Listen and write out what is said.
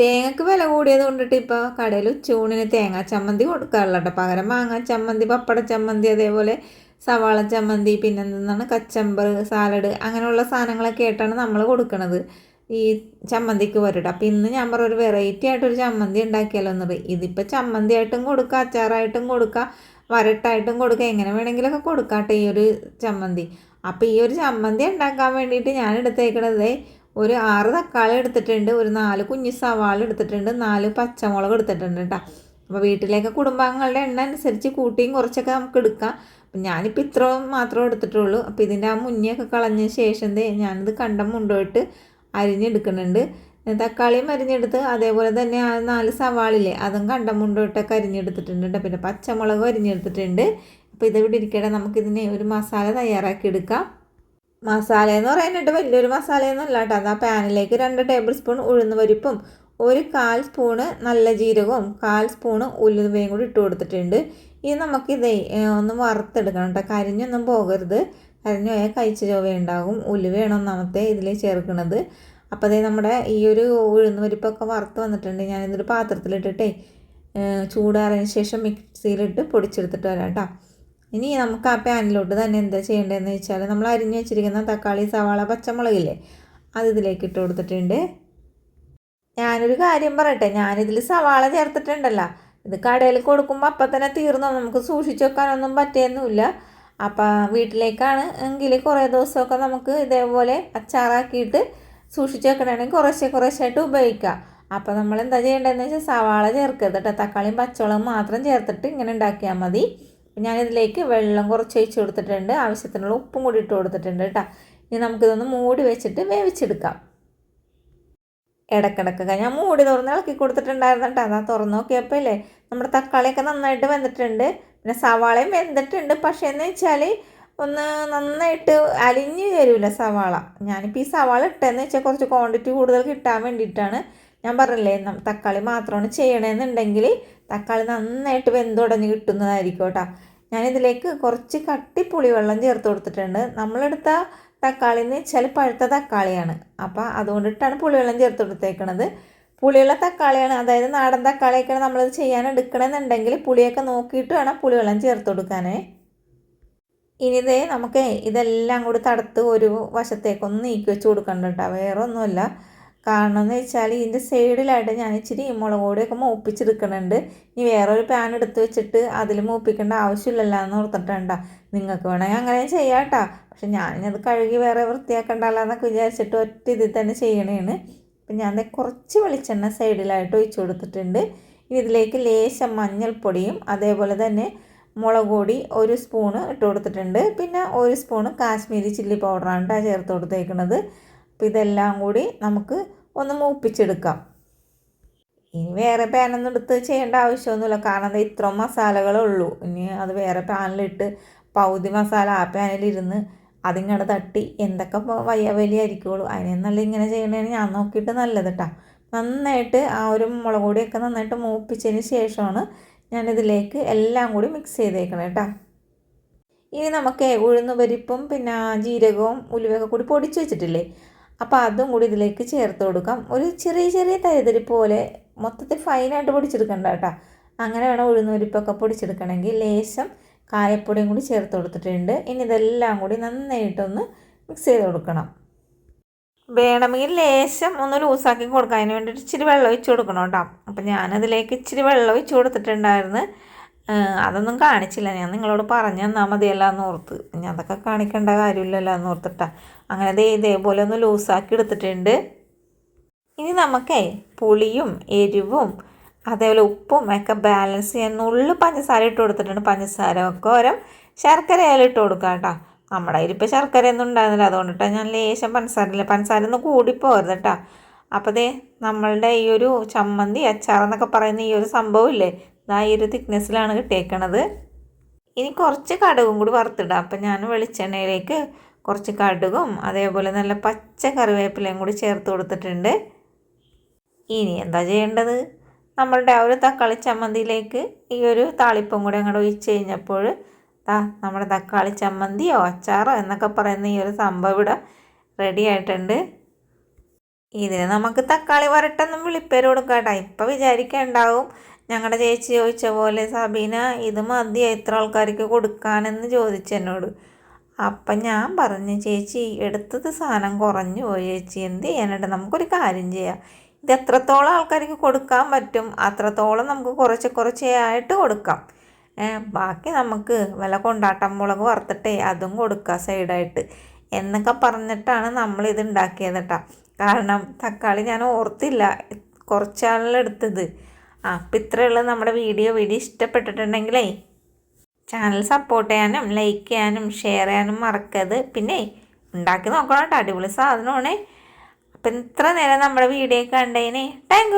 തേങ്ങക്ക് വില കൂടിയത് കൊണ്ടിട്ട് ഇപ്പോൾ കടയിൽ ചൂണിന് തേങ്ങാ ചമ്മന്തി കൊടുക്കാറില്ല കേട്ടോ. പകരം മാങ്ങ ചമ്മന്തി പപ്പട ചമ്മന്തി അതേപോലെ സവാള ചമ്മന്തി പിന്നെ എന്താണ് കച്ചമ്പർ സാലഡ് അങ്ങനെയുള്ള സാധനങ്ങളൊക്കെ ആയിട്ടാണ് നമ്മൾ കൊടുക്കുന്നത് ഈ ചമ്മന്തിക്ക് വരട്ടെ അപ്പം ഇന്ന് ഞാൻ പറഞ്ഞ ഒരു വെറൈറ്റി ആയിട്ടൊരു ചമ്മന്തി ഉണ്ടാക്കിയാലോ എന്നത്. ഇതിപ്പോൾ ചമ്മന്തി ആയിട്ടും കൊടുക്കുക അച്ചാറായിട്ടും കൊടുക്കാം വരട്ടായിട്ടും കൊടുക്കാം എങ്ങനെ വേണമെങ്കിലൊക്കെ കൊടുക്കാട്ടെ ഈ ഒരു ചമ്മന്തി. അപ്പോൾ ഈ ഒരു ചമ്മന്തി ഉണ്ടാക്കാൻ വേണ്ടിയിട്ട് ഞാൻ എടുത്തേക്കണത് ഒരു ആറ് തക്കാളി എടുത്തിട്ടുണ്ട് ഒരു നാല് കുഞ്ഞി സവാള എടുത്തിട്ടുണ്ട് നാല് പച്ചമുളക് എടുത്തിട്ടുണ്ട് കേട്ടോ. അപ്പോൾ വീട്ടിലേക്ക് കുടുംബാംഗങ്ങളുടെ എണ്ണ അനുസരിച്ച് കൂട്ടിയും കുറച്ചൊക്കെ നമുക്ക് എടുക്കാം. അപ്പം ഞാനിപ്പോൾ ഇത്ര മാത്രമേ എടുത്തിട്ടുള്ളൂ. അപ്പോൾ ഇതിന്റെ ആ മുന്നേയൊക്കെ കളഞ്ഞ ശേഷം ഞാനിത് കണ്ടം മുണ്ടോട്ട് അരിഞ്ഞെടുക്കുന്നുണ്ട്. തക്കാളിയും അരിഞ്ഞെടുത്ത് അതേപോലെ തന്നെ ആ നാല് സവാളില്ലേ അതും കണ്ടം മുണ്ടോട്ടൊക്കെ അരിഞ്ഞെടുത്തിട്ടുണ്ട് പിന്നെ പച്ചമുളകും അരിഞ്ഞെടുത്തിട്ടുണ്ട്. അപ്പോൾ ഇതിവിടെ ഇരിക്കട്ടെ നമുക്കിതിനെ ഒരു മസാല തയ്യാറാക്കി എടുക്കാം. മസാല എന്ന് പറയാനായിട്ട് വലിയൊരു മസാലയൊന്നും അല്ല കേട്ടോ. അത് പാനിലേക്ക് രണ്ട് ടേബിൾ സ്പൂൺ ഉഴുന്ന് പരിപ്പും ഒരു കാൽ സ്പൂണ് നല്ല ജീരകവും കാൽ സ്പൂണ് ഉലുവയും കൂടി ഇട്ട് കൊടുത്തിട്ടുണ്ട്. ഇനി നമുക്കിതേ ഒന്ന് വറുത്തെടുക്കണം കേട്ടോ. കരിഞ്ഞൊന്നും പോകരുത്. കരിഞ്ഞു പോയാൽ കഴിച്ച ചൊവ്വയുണ്ടാകും ഉലുവയാണ് ഒന്നാമത്തെ ഇതിൽ ചേർക്കുന്നത്. അപ്പോൾ അതേ നമ്മുടെ ഈ ഒരു ഉഴുന്ന് പരിപ്പൊക്കെ വറുത്ത് വന്നിട്ടുണ്ട്. ഞാനിതൊരു പാത്രത്തിലിട്ടിട്ടേ ചൂടാറിയതിന് ശേഷം മിക്സിയിലിട്ട് പൊടിച്ചെടുത്തിട്ട് വരാം കേട്ടോ. ഇനി നമുക്ക് ആ പാനിലോട്ട് തന്നെ എന്താ ചെയ്യേണ്ടതെന്ന് വെച്ചാൽ നമ്മൾ അരിഞ്ഞു വെച്ചിരിക്കുന്ന തക്കാളി സവാള പച്ചമുളകില്ലേ അത് ഇതിലേക്ക് ഇട്ട് കൊടുത്തിട്ടുണ്ട്. ഞാനൊരു കാര്യം പറയട്ടെ ഞാനിതിൽ സവാള ചേർത്തിട്ടുണ്ടല്ലോ. ഇത് കടയിൽ കൊടുക്കുമ്പോൾ അപ്പം തന്നെ തീർന്നു. നമുക്ക് സൂക്ഷിച്ചു വെക്കാനൊന്നും പറ്റിയൊന്നുമില്ല അപ്പം വീട്ടിലേക്കാണ് എങ്കിൽ കുറേ ദിവസമൊക്കെ നമുക്ക് ഇതേപോലെ അച്ചാറാക്കിയിട്ട് സൂക്ഷിച്ച് വെക്കണമെങ്കിൽ കുറേശ്ശെ കുറേശ്ശായിട്ട് ഉപയോഗിക്കാം. അപ്പോൾ നമ്മൾ എന്താ ചെയ്യേണ്ടതെന്ന് വെച്ചാൽ സവാള ചേർക്കരുത് കേട്ടോ. തക്കാളിയും പച്ചവളവും മാത്രം ചേർത്തിട്ട് ഇങ്ങനെ ഉണ്ടാക്കിയാൽ മതി. ഞാനിതിലേക്ക് വെള്ളം കുറച്ച് ഒഴിച്ച് കൊടുത്തിട്ടുണ്ട്. ആവശ്യത്തിനുള്ള ഉപ്പും കൂടി ഇട്ട് കൊടുത്തിട്ടുണ്ട് കേട്ടോ. ഇനി നമുക്കിതൊന്ന് മൂടി വെച്ചിട്ട് വേവിച്ചെടുക്കാം. ഇടക്കിടക്കൊക്കെ ഞാൻ മൂടി തുറന്ന് ഇളക്കി കൊടുത്തിട്ടുണ്ടായിരുന്നു കേട്ടോ. അതാ തുറന്ന് നോക്കിയപ്പോൾ ഇല്ലേ നമ്മുടെ തക്കാളിയൊക്കെ നന്നായിട്ട് വെന്തിട്ടുണ്ട്. പിന്നെ സവാളയും വെന്തിട്ടുണ്ട്. പക്ഷേ എന്ന് വെച്ചാൽ ഒന്ന് നന്നായിട്ട് അലിഞ്ഞ് വരില്ല സവാള. ഞാനിപ്പോൾ ഈ സവാള ഇട്ടതെന്ന് വെച്ചാൽ കുറച്ച് ക്വാണ്ടിറ്റി കൂടുതൽ കിട്ടാൻ വേണ്ടിയിട്ടാണ് ഞാൻ പറഞ്ഞില്ലേ തക്കാളി മാത്രമാണ് ചെയ്യണമെന്നുണ്ടെങ്കിൽ തക്കാളി നന്നായിട്ട് വെന്തുടഞ്ഞ് കിട്ടുന്നതായിരിക്കും കേട്ടോ. ഞാനിതിലേക്ക് കുറച്ച് കട്ടി പുളിവെള്ളം ചേർത്ത് കൊടുത്തിട്ടുണ്ട്. നമ്മളെടുത്ത തക്കാളി എന്ന് വെച്ചാൽ പഴുത്ത തക്കാളിയാണ്. അപ്പോൾ അതുകൊണ്ടിട്ടാണ് പുളിവെള്ളം ചേർത്ത് കൊടുത്തേക്കണത്. പുളിയുള്ള തക്കാളിയാണ്. അതായത് നാടൻ തക്കാളിയൊക്കെയാണ് നമ്മളത് ചെയ്യാൻ എടുക്കണമെന്നുണ്ടെങ്കിൽ പുളിയൊക്കെ നോക്കിയിട്ട് വേണം പുളിവെള്ളം ചേർത്ത് കൊടുക്കാനേ. ഇനി ഇതേ നമുക്ക് ഇതെല്ലാം കൂടി തടുത്ത് ഒരു വശത്തേക്കൊന്ന് നീക്കി വെച്ച് കൊടുക്കണ്ട കേട്ടോ. വേറെ ഒന്നുമല്ല കാരണം എന്ന് വെച്ചാൽ ഇതിന്റെ സൈഡിലായിട്ട് ഞാൻ ഇച്ചിരി മുളക് പൊടിയൊക്കെ മൂപ്പിച്ചെടുക്കണുണ്ട്. ഇനി വേറൊരു പാൻ എടുത്ത് വെച്ചിട്ട് അതിൽ മൂപ്പിക്കേണ്ട ആവശ്യമില്ലല്ലോ എന്ന് ഓർത്തിട്ടുണ്ട. നിങ്ങൾക്ക് വേണമെങ്കിൽ അങ്ങനെ ചെയ്യാം കേട്ടോ പക്ഷെ ഞാനിത് കഴുകി വേറെ വൃത്തിയാക്കണ്ടല്ലോ എന്നൊക്കെ വിചാരിച്ചിട്ട് ഒറ്റ ഇതിൽ തന്നെ ചെയ്യണേണ്. അപ്പം ഞാൻ കുറച്ച് വെളിച്ചെണ്ണ സൈഡിലായിട്ട് ഒഴിച്ചു കൊടുത്തിട്ടുണ്ട്. ഇനി ഇതിലേക്ക് ലേശം മഞ്ഞൾപ്പൊടിയും അതേപോലെ തന്നെ മുളക് പൊടി ഒരു സ്പൂണ് ഇട്ട് കൊടുത്തിട്ടുണ്ട്. പിന്നെ ഒരു സ്പൂണ് കാശ്മീരി ചില്ലി പൗഡറാണ് കേട്ടോ ചേർത്ത് കൊടുത്തേക്കുന്നത് അപ്പോൾ ഇതെല്ലാം കൂടി നമുക്ക് ഒന്ന് മൂപ്പിച്ചെടുക്കാം. ഇനി വേറെ പാനൊന്നും എടുത്ത് ചെയ്യേണ്ട ആവശ്യമൊന്നുമില്ല. കാരണം ഇത്രയും മസാലകളേ ഉള്ളൂ. ഇനി അത് വേറെ പാനിലിട്ട് പൗതി മസാല ആ പാനിലിരുന്ന് അതിങ്ങോട്ട് തട്ടി എന്തൊക്കെ വയ്യ വലിയ ആയിരിക്കുള്ളൂ. അതിനെന്നല്ല ഇങ്ങനെ ചെയ്യണേന് ഞാൻ നോക്കിയിട്ട് നല്ലത് കേട്ടോ നന്നായിട്ട് ആ ഒരു മുളക് പൊടിയൊക്കെ നന്നായിട്ട് മൂപ്പിച്ചതിന് ശേഷമാണ് ഞാനിതിലേക്ക് എല്ലാം കൂടി മിക്സ് ചെയ്തേക്കണം കേട്ടോ ഇനി നമുക്ക് ഉഴുന്ന് പരിപ്പും പിന്നെ ജീരകവും ഉലുവയൊക്കെ കൂടി പൊടിച്ച് വെച്ചിട്ടില്ലേ? അപ്പോൾ അതും കൂടി ഇതിലേക്ക് ചേർത്ത് കൊടുക്കാം. ഒരു ചെറിയ ചെറിയ തരിതരി പോലെ മൊത്തത്തിൽ ഫൈനായിട്ട് പൊടിച്ചെടുക്കണ്ട കേട്ടോ. അങ്ങനെ വേണം ഉഴുന്നൂരിപ്പൊക്കെ പൊടിച്ചെടുക്കണമെങ്കിൽ ലേശം കായപ്പൊടിയും കൂടി ചേർത്ത് കൊടുത്തിട്ടുണ്ട്. ഇനി ഇതെല്ലാം കൂടി നന്നായിട്ടൊന്ന് മിക്സ് ചെയ്ത് കൊടുക്കണം. വേണമെങ്കിൽ ലേശം ഒന്ന് ലൂസാക്കി കൊടുക്കാം. അതിന് വേണ്ടിയിട്ട് ഇച്ചിരി വെള്ളം ഒഴിച്ച് കൊടുക്കണം കേട്ടോ. അപ്പം ഞാനതിലേക്ക് ഇച്ചിരി വെള്ളം ഒഴിച്ച് കൊടുത്തിട്ടുണ്ടായിരുന്നു. അതൊന്നും കാണിച്ചില്ല. ഞാൻ നിങ്ങളോട് പറഞ്ഞു തന്നാൽ മതിയല്ല എന്ന് ഓർത്ത്. ഞാൻ അതൊക്കെ കാണിക്കേണ്ട കാര്യമില്ലല്ലോ എന്ന് ഓർത്തിട്ടാ. അങ്ങനെ ദേ ഇതേപോലെ ഒന്ന് ലൂസാക്കി എടുത്തിട്ടുണ്ട്. ഇനി നമുക്കേ പുളിയും എരിവും അതേപോലെ ഉപ്പും ഒക്കെ ബാലൻസ് ചെയ്യാൻ നുള്ളു പഞ്ചസാര ഇട്ട് കൊടുത്തിട്ടുണ്ട്. പഞ്ചസാര ഒക്കെ ഓരോ ശർക്കര ഇട്ട് കൊടുക്കാം കേട്ടോ. നമ്മുടെ കയ്യിൽ ശർക്കരയൊന്നും ഉണ്ടായിരുന്നില്ല. അതുകൊണ്ടിട്ടാണ് ഞാൻ ലേശം പഞ്ചസാര പഞ്ചസാര ഒന്ന് കൂടിപ്പോകരുത് കേട്ടോ. അപ്പോൾ ദേ നമ്മളുടെ ഈ ഒരു ചമ്മന്തി അച്ചാർ എന്നൊക്കെ പറയുന്ന ഈ ഒരു സംഭവം ഇല്ലേ? ഇതാ ഈ ഒരു തിക്നെസ്സിലാണ് കിട്ടിയേക്കണത്. ഇനി കുറച്ച് കടുകും കൂടി വറുത്തിടാം. അപ്പം ഞാൻ വെളിച്ചെണ്ണയിലേക്ക് കുറച്ച് കടുകും അതേപോലെ നല്ല പച്ച കറിവേപ്പിലയും കൂടി ചേർത്ത് കൊടുത്തിട്ടുണ്ട്. ഇനി എന്താ ചെയ്യേണ്ടത്? നമ്മളുടെ ആ ഒരു തക്കാളി ചമ്മന്തിയിലേക്ക് ഈ ഒരു താളിപ്പും കൂടി അങ്ങോട്ട് ഒഴിച്ച് കഴിഞ്ഞപ്പോൾ താ നമ്മുടെ തക്കാളി ചമ്മന്തിയോ അച്ചാറോ എന്നൊക്കെ പറയുന്ന ഈ ഒരു സംഭവം ഇവിടെ റെഡി ആയിട്ടുണ്ട്. ഇതിന് നമുക്ക് തക്കാളി വരട്ടെന്നും വിളിപ്പേര് കൊടുക്കാട്ടാ ഇപ്പം വിചാരിക്കണ്ടാവും. ഞങ്ങളുടെ ചേച്ചി ചോദിച്ച പോലെ സബീന ഇത് മതിയോ? ഇത്ര ആൾക്കാർക്ക് കൊടുക്കാനെന്ന് ചോദിച്ചു എന്നോട്. അപ്പം ഞാൻ പറഞ്ഞു ചേച്ചി എടുത്തത് സാധനം കുറഞ്ഞു പോയി ചേച്ചി. എന്ത് ചെയ്യാനായിട്ട്? നമുക്കൊരു കാര്യം ചെയ്യാം. ഇത് എത്രത്തോളം ആൾക്കാർക്ക് കൊടുക്കാൻ പറ്റും? അത്രത്തോളം നമുക്ക് കുറച്ച് കുറച്ചേ ആയിട്ട് കൊടുക്കാം ബാക്കി നമുക്ക് വല്ല കൊണ്ടാട്ടം മുളക് വറുത്തിട്ടേ അതും കൊടുക്കാം സൈഡായിട്ട്. എന്നൊക്കെ പറഞ്ഞിട്ടാണ് നമ്മൾ ഇത് ഉണ്ടാക്കിയത് കേട്ടോ. കാരണം തക്കാളി ഞാൻ ഓർത്തില്ല. കുറച്ചാളിലെടുത്തത് ആ അപ്പം ഇത്രയുള്ള നമ്മുടെ വീഡിയോ. വീഡിയോ ഇഷ്ടപ്പെട്ടിട്ടുണ്ടെങ്കിലേ ചാനൽ സപ്പോർട്ട് ചെയ്യാനും ലൈക്ക് ചെയ്യാനും ഷെയർ ചെയ്യാനും മറക്കരുത്. പിന്നെ ഉണ്ടാക്കി നോക്കണം കേട്ടോ. അടിപൊളി സാധനമാണേ. അപ്പം ഇത്ര നേരം നമ്മുടെ വീഡിയോ കണ്ടതിന് താങ്ക്